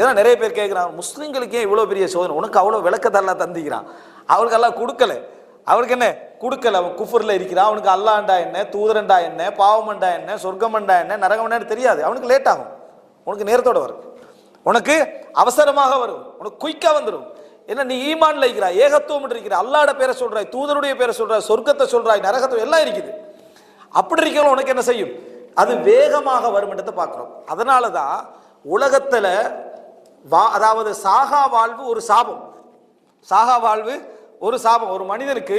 இதான் நிறைய பேர் கேட்குறான் முஸ்லீம்களுக்கு ஏன் இவ்வளோ பெரிய சோதனை? உனக்கு அவ்வளோ விளக்கத்தெல்லாம் தந்திக்கிறான். அவருக்கு எல்லாம் கொடுக்கல. அவனுக்கு என்ன? கொடுக்கல. அவன் குஃபரில் இருக்கிறான். அவனுக்கு அல்லாண்டா என்ன? தூதரண்டா என்ன? பாவமண்டா என்ன? சொர்க்கமண்டா என்ன? நரகமண்டான்னு தெரியாது. அவனுக்கு லேட் ஆகும். உனக்கு நேரத்தோட வரும். உனக்கு அவசரமாக வரும். உனக்கு குயிக்காக வந்துடும் என்ன நீ ஈமான்ல இருக்கிறாய் ஏகத்துவம் இருக்கிற அல்லாட பேரை சொல்றாய் தூதருடைய பேரை சொல்றாய் சொர்க்கத்தை சொல்றாய் நரகத்தை எல்லாம் இருக்குது. அப்படி இருக்கிறவங்க உனக்கு என்ன செய்யும்? அது வேகமாக வரும்ன்றதை பார்க்குறோம். அதனால தான் உலகத்துல வா அதாவது சாகா வாழ்வு ஒரு சாபம். சாகா வாழ்வு ஒரு சாபம். ஒரு மனிதனுக்கு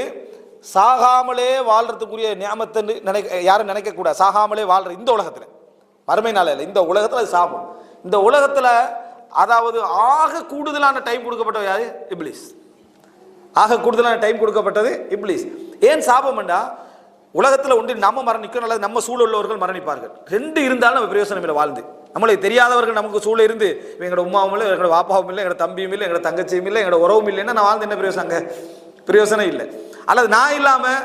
சாகாமலே வாழ்கிறதுக்குரிய நியமத்தை நினைக்க யாரும் நினைக்கக்கூடாது சாகாமலே வாழ்ற இந்த உலகத்தில். வறுமை நாள் இல்லை. இந்த உலகத்தில் அது சாபம். இந்த உலகத்தில் அதாவது ஆக கூடுதலான டைம் கொடுக்கப்பட்டது யாரு? இப்ளீஸ் ஆக கூடுதலான டைம் கொடுக்கப்பட்டது இப்லீஸ். ஏன் சாபம்ண்டா? உலகத்தில் ஒன்று நம்ம மரணிக்கும் அல்லது நம்ம சூழல் உள்ளவர்கள் மரணிப்பார்கள். ரெண்டு இருந்தாலும் நம்ம பிரயோசனம் இல்லை வாழ்ந்து. நம்மளுக்கு தெரியாதவர்கள் நமக்கு சூழ இருந்து எங்களோட உமாவும் இல்லை எங்களோட வாப்பாவும் இல்லை எங்களோட தம்பியும் இல்லை எங்களோட தங்கச்சியும் இல்லை எங்களோட உறவும் இல்லைன்னா நான் வாழ்ந்து என்ன பிரயோசனம் அங்க? பிரயோசனம் இல்லை. அல்லது நான் இல்லாமல்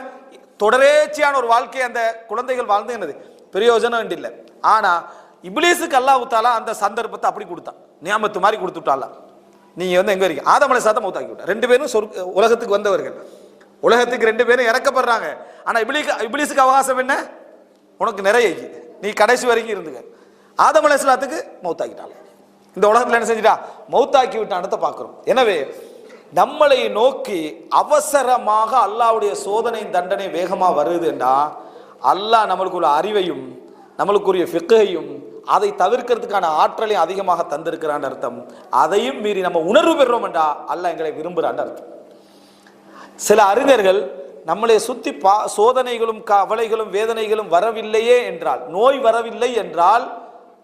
தொடரேச்சியான ஒரு வாழ்க்கையை அந்த குழந்தைகள் வாழ்ந்து என்னது? பிரயோஜனம் இல்லை. ஆனால் இப்ளீஸுக்கு அல்லா ஊத்தாலாம் அந்த சந்தர்ப்பத்தை அப்படி கொடுத்தான். நியாமத்து மாதிரி கொடுத்துட்டால நீங்கள் வந்து எங்கே இருக்கீங்க? ஆதமலை சாதம் மௌத்தாக்கி விட்டா ரெண்டு பேரும் சொர்க்க உலகத்துக்கு வந்தவர்கள். உலகத்துக்கு ரெண்டு பேரும் இறக்கப்படுறாங்க. ஆனால் இப்ளீக்கு இப்லீஸுக்கு அவகாசம் என்ன? உனக்கு நிறைய நீ கடைசி வரைக்கும் இருந்துக்க. ஆதம் அலி இஸ்லாத்துக்கு மௌத்தாக்கிட்டான் இந்த உலகத்தில் என்ன செஞ்சிட்டா? மௌத்தாக்கி விட்டானத்தை பார்க்குறோம். எனவே நம்மளை நோக்கி அவசரமாக அல்லாவுடைய சோதனை தண்டனை வேகமா வருதுன்னா அல்லாஹ் நம்மளுக்குள்ள அறிவையும் நம்மளுக்குரிய ஃபிக்கையும் அதை தவிர்க்கிறதுக்கான ஆற்றலையும் அதிகமாக தந்திருக்கிறான் அர்த்தம். அதையும் மீறி நம்ம உணர்வு பெறுறோம் என்றா அல்லாஹ் எங்களை விரும்புகிறான் அர்த்தம். சில அறிஞர்கள் நம்மளை சுற்றி பா சோதனைகளும் கவலைகளும் வேதனைகளும் வரவில்லையே என்றால் நோய் வரவில்லை என்றால்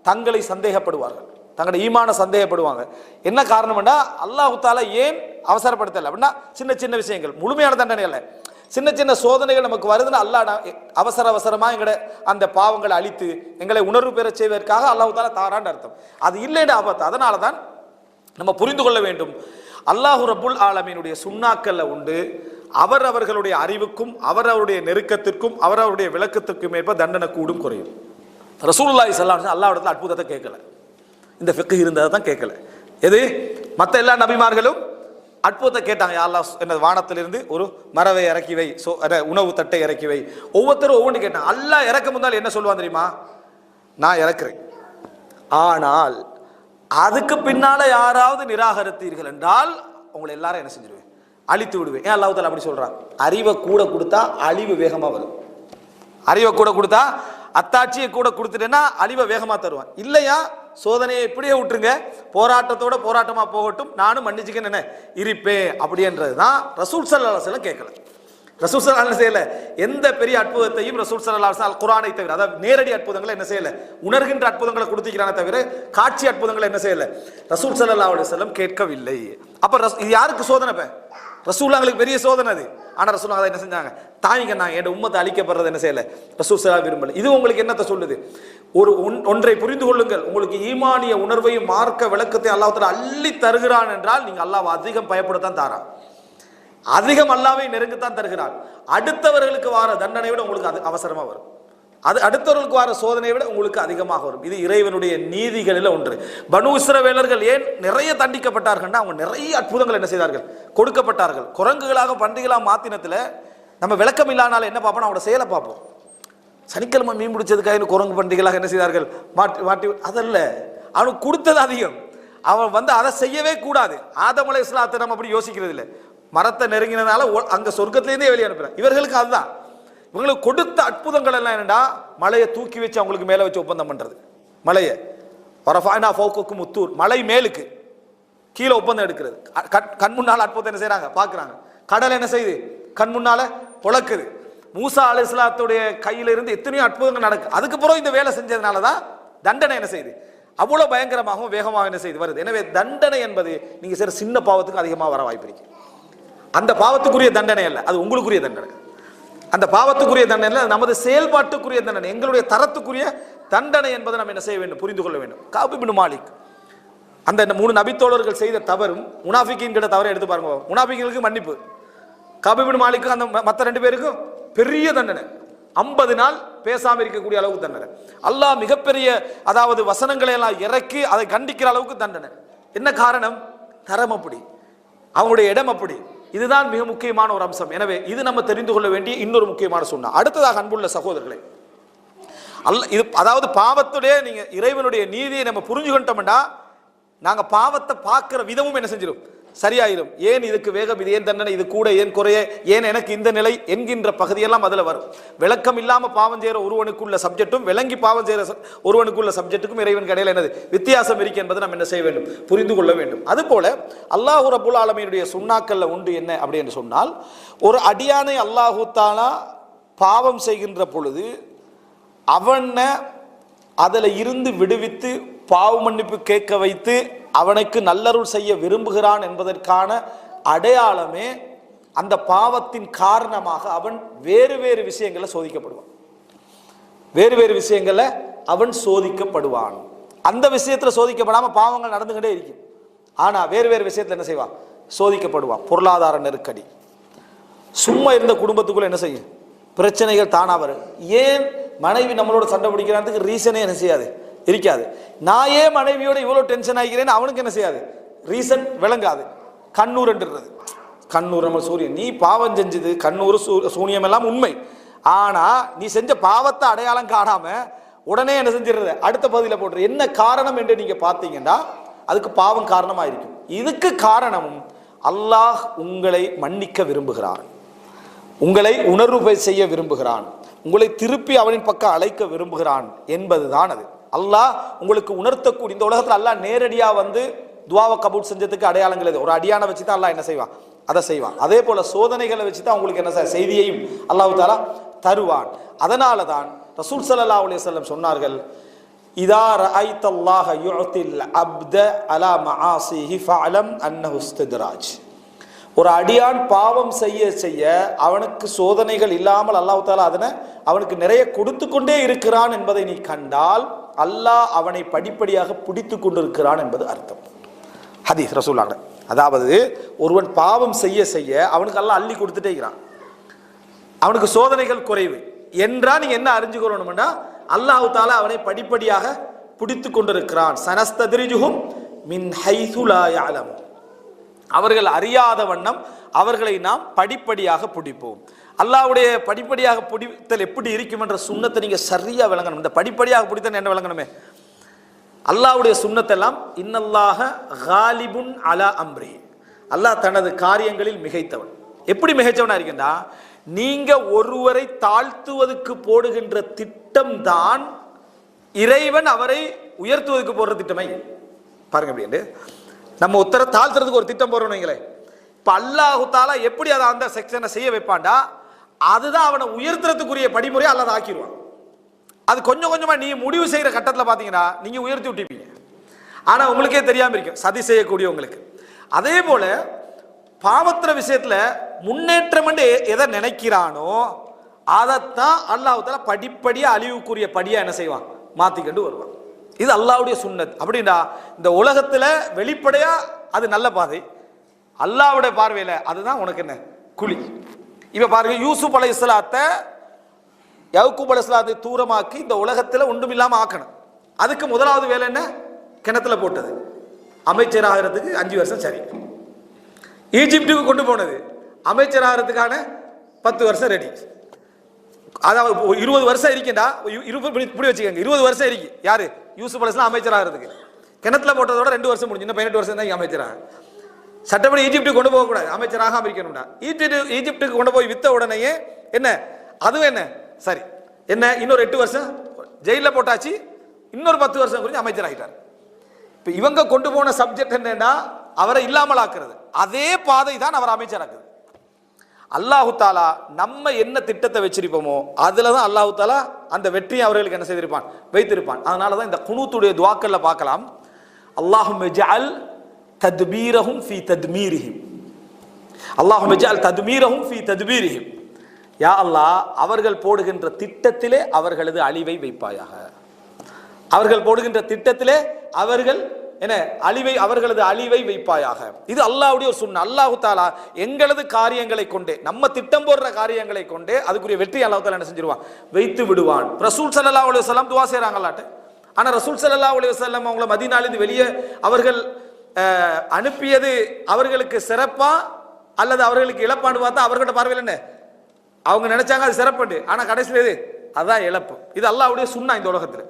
தங்களை சந்தேகப்படுவார்கள். தங்களுடைய ஈமான சந்தேகப்படுவாங்க. என்ன காரணம்னா அல்லாஹுத்தால ஏன் அவசரப்படுத்தலை? அப்படின்னா சின்ன சின்ன விஷயங்கள். முழுமையான தண்டனை சின்ன சின்ன சோதனைகள் நமக்கு வருதுன்னு அல்லாஹ் அவசர அவசரமாக எங்களை அந்த பாவங்களை அழித்து எங்களை உணர்வு பெறச் செய்வதற்காக அல்லாஹுத்தால தாரான்னு அர்த்தம். அது இல்லைன்னு ஆபத்து. அதனால தான் நம்ம புரிந்து கொள்ள வேண்டும். அல்லாஹு ரபுல் ஆலமீனுடைய சுண்ணாக்கல்ல உண்டு. அவர் அவர்களுடைய அறிவுக்கும் அவர் அவருடைய நெருக்கத்திற்கும் அவர் அவருடைய விளக்கத்திற்கும் ஏற்ப தண்டனை கூடும் குறையும். ரசூல்லாய் சல்லாம் அல்லாவிடத்தில் அற்புதத்தை கேட்கல. இந்த ஃபிக்கு இருந்ததை தான் கேட்கல. எது? மற்ற எல்லா நபிமார்களும் அற்புதத்தை கேட்டாங்க. யாரா என்ன வானத்திலிருந்து ஒரு மரவை இறக்கி வை. சோ உணவு தட்டை இறக்கி வை. ஒவ்வொருத்தரும் ஒவ்வொன்று கேட்டாங்க. அல்லா இறக்க முந்தால் என்ன சொல்லுவான் தெரியுமா? நான் இறக்குறேன். ஆனால் அதுக்கு பின்னால யாராவது நிராகரித்தீர்கள் என்றால் உங்களை எல்லாரும் என்ன செஞ்சிருவேன்? அழித்து விடுவேன். ஏன் அல்லாஹ் அப்படி சொல்றான்? அறிவை கூட கொடுத்தா அழிவு வேகமாக வரும். அறிவை கூட கொடுத்தா அத்தாட்சியை கூட கொடுத்துட்டேன்னா அழிவை வேகமாக தருவான். இல்லையா? சோதனையை இப்படியே விட்டுருங்க. போராட்டத்தோட போராட்டமாக போகட்டும். நானும் மன்னிச்சுக்கேன் என்ன? இருப்பேன். அப்படின்றது தான் ரசூல் சல்லா கேட்கல. ரசூல் சல்லாஹ் செய்யல? எந்த பெரிய அற்புதத்தையும் ரசூல் சல்லாஹ் அல் குரானை தவிர அதாவது நேரடி அற்புதங்களை என்ன செய்யல? உணர்கின்ற அற்புதங்களை கொடுத்துக்கிறானே தவிர காட்சி அற்புதங்களை என்ன செய்யல? ரசூல் சல்லா அலுவலம் கேட்கவில்லை. அப்போ ரஸ்- இது யாருக்கு சோதனை இப்போ? ரசூல்லாங்களுக்கு பெரிய சோதனை அது. ஆனால் ரசூல்லா அதை என்ன செஞ்சாங்க? தாய்ங்க நான் என் உம்மத்தை அழிக்கப்படுறது என்ன செய்யலை? ரசூல் சலா விரும்பல. இது உங்களுக்கு என்னத்தை சொல்லுது? ஒரு ஒன்- ஒன்றை புரிந்து கொள்ளுங்கள். உங்களுக்கு ஈமானிய உணர்வையும் மார்க்க விளக்கத்தையும் அல்லாஹத்தில் அள்ளி தருகிறான் என்றால் நீங்கள் அல்லாஹ் அதிகம் பயப்படத்தான் தாரான். அதிகம் அல்லாவை நெருங்கத்தான் தருகிறான். அடுத்தவர்களுக்கு வார தண்டனை விட உங்களுக்கு அது அவசரமாக வரும். அது அடுத்தவர்களுக்கு வார சோதனையை விட உங்களுக்கு அதிகமாக வரும். இது இறைவனுடைய நீதிகளில் ஒன்று. பனு இஸ்ரவேலர்கள் ஏன் நிறைய தண்டிக்கப்பட்டார்கள்னா அவங்க நிறைய அற்புதங்கள் என்ன செய்தார்கள்? கொடுக்கப்பட்டார்கள். குரங்குகளாக பண்டிகைகளாக மாத்தினத்தில் நம்ம விளக்கம் இல்லாதனால என்ன பார்ப்போம் அவங்களோட செயலை பார்ப்போம். சனிக்கிழமை மீன் பிடிச்சதுக்காக குரங்கு பண்டிகளாக என்ன செய்தார்கள்? மாட்டி மாட்டி அதல்ல. அவனுக்கு கொடுத்தது அதிகம். அவன் வந்து அதை செய்யவே கூடாது. ஆதமலை இஸ்லாத்தை நம்ம அப்படி யோசிக்கிறது இல்லை மரத்தை நெருங்கினதால ஒ- சொர்க்கத்துலேருந்தே வெளியே அனுப்புகிறேன் இவர்களுக்கு அதுதான். இவங்களுக்கு கொடுத்த அற்புதங்கள் எல்லாம் என்னடா? மலையை தூக்கி வச்சு அவங்களுக்கு மேலே வச்சு ஒப்பந்தம் பண்ணுறது மலையை. வரஃபானா ஃபோக்கு முத்தூர். மலை மேலுக்கு. கீழே ஒப்பந்தம் எடுக்கிறது. அ- கண் முன்னால அற்புதம் என்ன செய்கிறாங்க பார்க்குறாங்க. கடல் என்ன செய்யுது? கண் முன்னால் பொழக்குது. மூசா அலை இஸ்லாத்துடைய கையில இருந்து எத்தனையோ அற்புதங்கள் நடக்கு. அதுக்கு பிறகு இந்த வேலை செஞ்சதுனால தான் தண்டனை என்ன செய்யுது? அவ்வளோ பயங்கரமாகவும் வேகமாக என்ன செய்து வருது. எனவே தண்டனை என்பது நீங்கள் செய்ற சின்ன பாவத்துக்கு அதிகமாக வர வாய்ப்பு இருக்கு. அந்த பாவத்துக்குரிய தண்டனை அல்ல. அது உங்களுக்குரிய தண்டனை. அந்த பாவத்துக்குரிய தண்டனை நமது செயல்பாட்டுக்குரிய தண்டனை எங்களுடைய தரத்துக்குரிய தண்டனை என்பதை நம்ம என்ன செய்ய வேண்டும்? புரிந்து கொள்ள வேண்டும். காபிபின் மாலிக். அந்த மூணு நபித்தோழர்கள் செய்த தவறும் முனாஃபிக்கின்கிற தவறை எடுத்து பாருங்க முனாஃபிக்களுக்கு மன்னிப்பு. காபிபின் மாலிக்கும் அந்த மற்ற ரெண்டு பேருக்கும் பெரிய தண்டனை. ஐம்பது நாள் பேசாமல் இருக்கக்கூடிய அளவுக்கு தண்டனை. அல்லாஹ் மிகப்பெரிய அதாவது வசனங்களை எல்லாம் இறக்கி அதை கண்டிக்கிற அளவுக்கு தண்டனை. என்ன காரணம்? தரம் அப்படி. அவங்களுடைய இடம் அப்படி. இதுதான் மிக முக்கியமான ஒரு அம்சம். எனவே இது நம்ம தெரிந்து கொள்ள வேண்டிய இன்னொரு முக்கியமான சொன்னா. அடுத்ததாக அன்புள்ள சகோதரர்களே அல்ல இது அதாவது பாவத்துடைய நீங்கள் இறைவனுடைய நீதியை நம்ம புரிஞ்சுக்கிட்டோம்னா நாங்கள் பாவத்தை பார்க்குற விதமும் என்ன செஞ்சிடும் சரியாயிரும். ஏன் இதுக்கு வேகம் இது ஏன் தண்டனை இது கூட ஏன் குறைய ஏன் எனக்கு இந்த நிலை என்கின்ற பகுதியெல்லாம் அதில் வரும். விளக்கம் இல்லாமல் பாவம் செய்கிற ஒருவனுக்குள்ள சப்ஜெக்டும் விளங்கி பாவம் செய்கிற ஒருவனுக்குள்ள சப்ஜெக்ட்டுக்கும் இறைவன் கடையில் என்னது? வித்தியாசம் இருக்கு என்பதை நம்ம என்ன செய்ய வேண்டும்? புரிந்து கொள்ள வேண்டும். அதுபோல அல்லாஹூ ரபுல் ஆலமியினுடைய சுண்ணாக்கல்ல உண்டு என்ன அப்படி என்று சொன்னால் ஒரு அடியானை அல்லாஹு பாவம் செய்கின்ற பொழுது அவனை அதில் இருந்து விடுவித்து பாவ மன்னிப்பு கேட்க வைத்து அவனுக்கு நல்லருள் செய்ய விரும்புகிறான் என்பதற்கான அடையாளமே அந்த பாவத்தின் காரணமாக அவன் வேறு வேறு விஷயங்களில் சோதிக்கப்படுவான். வேறு வேறு விஷயங்களில் அவன் சோதிக்கப்படுவான். அந்த விஷயத்தில் சோதிக்கப்படாமல் பாவங்கள் நடந்துகிட்டே இருக்கும். ஆனால் வேறு வேறு விஷயத்தில் என்ன செய்வான்? சோதிக்கப்படுவான். பொருளாதார நெருக்கடி. சும்மா இருந்த குடும்பத்துக்குள்ளே என்ன செய்யும்? பிரச்சனைகள் தானாக வரும். ஏன் மனைவி நம்மளோட சண்டை பிடிக்கிறான்றதுக்கு ரீசனே என்ன செய்யாது? இருக்காது. நான் ஏன் மனைவியோட இவ்வளோ டென்ஷன் ஆகிக்கிறேன்னு அவனுக்கு என்ன செய்யாது? ரீசன் விளங்காது. கண்ணூர்ன்றது. கண்ணூர் நம்ம சூரியன். நீ பாவம் செஞ்சது. கண்ணூர் சூ- சூனியம் எல்லாம் உண்மை. ஆனால் நீ செஞ்ச பாவத்தை அடையாளம் காணாமல் உடனே என்ன செஞ்சிடுறது? அடுத்த பகுதியில் போட்டுரு. என்ன காரணம் என்று நீங்கள் பார்த்தீங்கன்னா அதுக்கு பாவம் காரணமாக இருக்கும் இதுக்கு காரணமும் அல்லாஹ் உங்களை மன்னிக்க விரும்புகிறான். உங்களை உணர்வு செய்ய விரும்புகிறான். உங்களை திருப்பி அவனின் பக்கம் அழைக்க விரும்புகிறான் என்பதுதான் அது. அல்லாஹ் உங்களுக்கு உணர்த்தக்கூடிய இந்த உலகத்தில் அல்லாஹ் நேரடியாக வந்து துவாவை கபூல் செஞ்சதுக்கு அடையாளங்கள் இது ஒரு அடியான வச்சு தான் அல்லாஹ் என்ன செய்வான்? அதை செய்வான். அதே போல சோதனைகளை வச்சு தான் உங்களுக்கு என்ன செய்தியையும் அல்லாஹு தாலா தருவான். அதனால தான் ரசூல் சல்லா அலி செல்லம் சொன்னார்கள் இதா ரஅய்தல்லாஹ யுஅத்தில் அப்த அலா மஆசிஹி ஃபஅலம் அன்னஹு இஸ்தித்ராஜ். ஒரு அடியான் பாவம் செய்ய செய்ய அவனுக்கு சோதனைகள் இல்லாமல் அல்லாஹு தாலா அதனை அவனுக்கு நிறைய கொடுத்து கொண்டே இருக்கிறான் என்பதை நீ கண்டால் அல்லாஹ் அவனை படிப்படியாக பிடித்து கொண்டிருக்கிறான் என்பது அர்த்தம். ஹதீஸ் ரசூலாங்க அதாவது ஒருவன் பாவம் செய்ய செய்ய அவனுக்கு அல்லாஹ் அள்ளி கொடுத்துட்டே இருக்கிறான். அவனுக்கு சோதனைகள் குறைவு. என்றால் நீ என்ன அறிஞ்சுக்கணும்னா அல்லாஹு தாலா அவனை படிப்படியாக பிடித்து கொண்டிருக்கிறான். சனஸ்ததிரிஜுகும் மின் ஹைசுலாயாலம் அவர்கள் அறியாத வண்ணம் அவர்களை நாம் படிப்படியாக பிடிப்போம். அல்லாவுடைய படிப்படியாக பிடித்தல் எப்படி இருக்கும் என்ற சுண்ணத்தை நீங்கள் சரியாக விளங்கணும். இந்த படிப்படியாக பிடித்தல் என்ன விளங்கணுமே? அல்லாஹ்வுடைய சுண்ணத்தெல்லாம் இன்னல்லாக காலிபுன் அலா அம்ரி. அல்லாஹ் தனது காரியங்களில் மிகைத்தவன். எப்படி மிகைச்சவனாக இருக்கின்றா? நீங்கள் ஒருவரை தாழ்த்துவதற்கு போடுகின்ற திட்டம் தான் இறைவன் அவரை உயர்த்துவதற்கு போடுற திட்டமே. பாருங்க அப்படின்ட்டு நம்ம உத்தர தாழ்த்துறதுக்கு ஒரு திட்டம் போடுறோம் நீங்களே இப்போ அல்லாஹு தாலா எப்படி அதை அந்த செக்ஷனை செய்ய வைப்பான்டா? அதுதான் அவனை உயர்த்துறதுக்குரிய படிமுறையை அல்லாத ஆக்கிடுவான் அது கொஞ்சம் கொஞ்சமாக நீ முடிவு செய்கிற கட்டத்தில் பார்த்தீங்கன்னா நீங்கள் உயர்த்தி விட்டுப்பீங்க ஆனால் உங்களுக்கே தெரியாமல் இருக்கும். சதி செய்யக்கூடிய உங்களுக்கு அதே போல் பாவத்திர விஷயத்தில் முன்னேற்றம் எதை நினைக்கிறானோ அதைத்தான் அல்லாஹால படிப்படியாக அழிவுக்குரிய படியாக என்ன செய்வான்? மாற்றிக்கண்டு வருவான். இது அல்லாவுடைய சுண்ணத். அப்படின்னா இந்த உலகத்தில் வெளிப்படையாக அது நல்ல பாதை. அல்லாவுடைய பார்வையில் அதுதான் உனக்கு என்ன? குழி. இப்போ பாருங்க யூசுப் அலை இஸ்லாத்தை யவுக்கூப் அலைஹிஸ்ஸலாத்தை தூரமாக்கி இந்த உலகத்தில் ஒன்றும் இல்லாமல் ஆக்கணும். அதுக்கு முதலாவது வேலை என்ன? கிணத்துல போட்டது. அமைச்சர் ஆகிறதுக்கு அஞ்சு வருஷம் சரி. ஈஜிப்டுக்கு கொண்டு போனது. அமைச்சர் ஆகிறதுக்கான பத்து வருஷம் ரெடி அதாவது இருபது வருஷம் இருக்கேன்டா. இருபது இப்படி- வச்சுக்கோங்க. இருபது வருஷம் இருக்கு. யாரு? யூசுப் அலைஹிஸ்ஸலாம் அமைச்சர் ஆகிறதுக்கு. கிணத்துல போட்டதோட ரெண்டு வருஷம் முடிஞ்சு. இன்னும் பதினெட்டு வருஷம் தான் இங்கே அமைச்சராக சட்டப்படி ஈஜிப்டுக்கு கொண்டு போகக்கூடாது அமைச்சராக இருக்கணும்டா ஈஜிப்டு ஈஜிப்டுக்கு கொண்டு போய் வித்த உடனேயே என்ன? அதுவும் என்ன? சரி. என்ன? இன்னொரு எட்டு வருஷம் ஜெயிலில் போட்டாச்சு. இன்னொரு பத்து வருஷம் குறித்து அமைச்சர் ஆகிட்டார் இப்போ இவங்க கொண்டு போன சப்ஜெக்ட் என்னன்னா அவரை இல்லாமல் ஆக்குறது அதே பாதை தான் அவர் அமைச்சராக்குது. அல்லாஹு தாலா நம்ம என்ன திட்டத்தை வச்சிருப்போமோ அதில் தான் அல்லாஹு தாலா அந்த வெற்றியை அவர்களுக்கு என்ன செய்திருப்பான்? வைத்திருப்பான். அதனால தான் இந்த குணூத்துடைய துவாக்கல்ல பார்க்கலாம். அல்லாஹும் ஜஅல் தத்பீரஹும் ஃபி தத்மீரிஹிம் அல்லாஹும் ஜஅல் தத்மீரஹும் ஃபி தத்பீரிஹிம் யா அல்லாஹ் அவர்கள் போடுகின்ற திட்டத்திலே அவர்களது அழிவை வைப்பாயாக அவர்கள் போடுகின்ற திட்டத்திலே அவர்கள் என்ன அழிவை அவர்களது அழிவை வைப்பாயாக இது அல்லாஹுடைய ஒரு சுண்ண அல்லாஹு தாலா எங்களது காரியங்களை கொண்டே நம்ம திட்டம் போடுற காரியங்களை கொண்டே அதுக்குரிய வெற்றி அல்லாஹு தாலா என்ன செஞ்சிருவான் வைத்து விடுவான் ரசூல் சல்லா அலுவலாம் துவா செய்கிறாங்களாட்டு ஆனால் ரசூல் சல்லா அலைஹி வஸல்லம் அவங்கள மதீனாலிருந்து வெளியே அவர்கள் அனுப்பியது அவர்களுக்கு சிறப்பா அல்லது அவர்களுக்கு இழப்பான்னு பார்த்தா அவர்கிட்ட பார்வையில் என்ன? அவங்க நினைச்சாங்க அது சிறப்புண்டு. ஆனால் கடைசியில் இது அதுதான் இழப்பு. இது அல்லாவுடைய சுண்ணா இந்த உலகத்தில்.